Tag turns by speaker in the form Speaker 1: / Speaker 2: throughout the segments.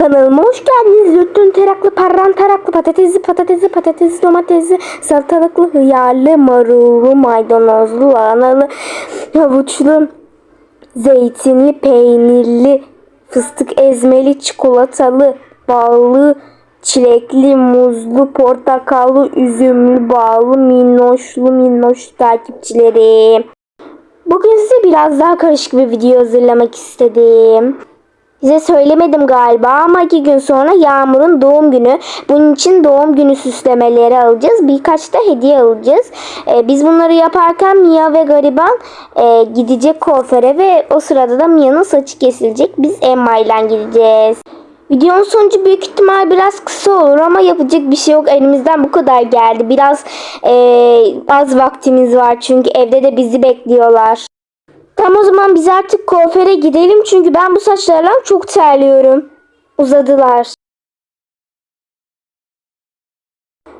Speaker 1: Kanalıma hoş geldiniz. Lütfen teraklı, parran taraklı, patatesli, patatesli, patatesli, domatesli, salatalıklı, hıyarlı, marullu, maydanozlu, lahanalı, havuçlu, zeytinli, peynirli, fıstık ezmeli, çikolatalı, ballı, çilekli, muzlu, portakallı, üzümlü, ballı, minnoşlu, minnoş takipçilerim. Bugün size biraz daha karışık bir video hazırlamak istedim. Size söylemedim galiba ama iki gün sonra Yağmur'un doğum günü. Bunun için doğum günü süslemeleri alacağız. Birkaç da hediye alacağız. Ee, biz bunları yaparken Mia ve Gariban e, gidecek kuaföre ve o sırada da Mia'nın saçı kesilecek. Biz Emma ile gideceğiz. Videonun sonucu büyük ihtimal biraz kısa olur ama yapacak bir şey yok. Elimizden bu kadar geldi. Biraz e, az vaktimiz var çünkü evde de bizi bekliyorlar. Tamam o zaman biz artık kuaföre gidelim çünkü ben bu saçlarla çok terliyorum. Uzadılar.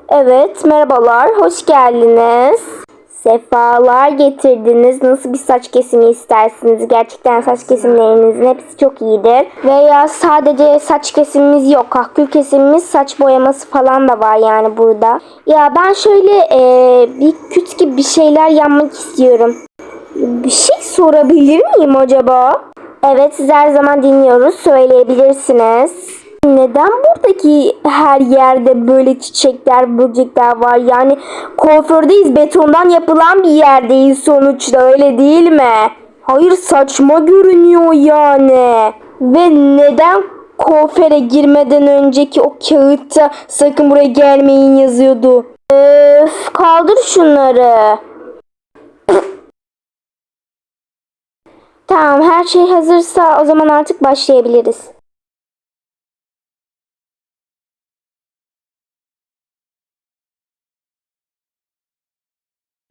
Speaker 1: Evet merhabalar hoş geldiniz. Sefalar getirdiniz. Nasıl bir saç kesimi istersiniz? Gerçekten saç kesimlerinizin hepsi çok iyidir. Veya sadece saç kesimimiz yok. Kahkül kesimimiz, saç boyaması falan da var yani burada. Ya ben şöyle eee, bir küt gibi bir şeyler yapmak istiyorum. Bir şey sorabilir miyim acaba? Evet siz her zaman dinliyoruz. Söyleyebilirsiniz. Neden buradaki her yerde böyle çiçekler, böcekler var? Yani kuafördeyiz, betondan yapılan bir yerdeyiz sonuçta öyle değil mi? Hayır saçma görünüyor yani. Ve neden kuaföre girmeden önceki o kağıtta sakın buraya gelmeyin yazıyordu? Öf, kaldır şunları. Tamam her şey hazırsa o zaman artık başlayabiliriz.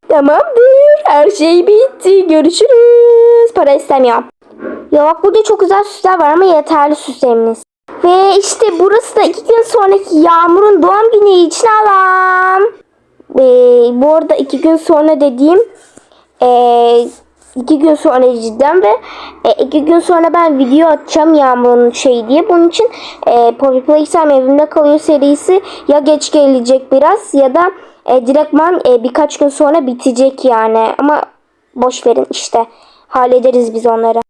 Speaker 1: Tamamdır. Her şey bitti. Görüşürüz. Para istemiyorum. Ya bak burada çok güzel süsler var ama yeterli süslerimiz. Ve işte burası da iki gün sonraki Yağmur'un doğum günü için alan. Ee, bu arada iki gün sonra dediğim ee, iki gün sonra cidden ve e, iki gün sonra ben video atacağım Yağmur'un şey diye. Bunun için e, Poppy Playtime evimde kalıyor serisi ya geç gelecek biraz ya da e, direktman e, birkaç gün sonra bitecek yani. Ama boş verin işte hallederiz biz onları.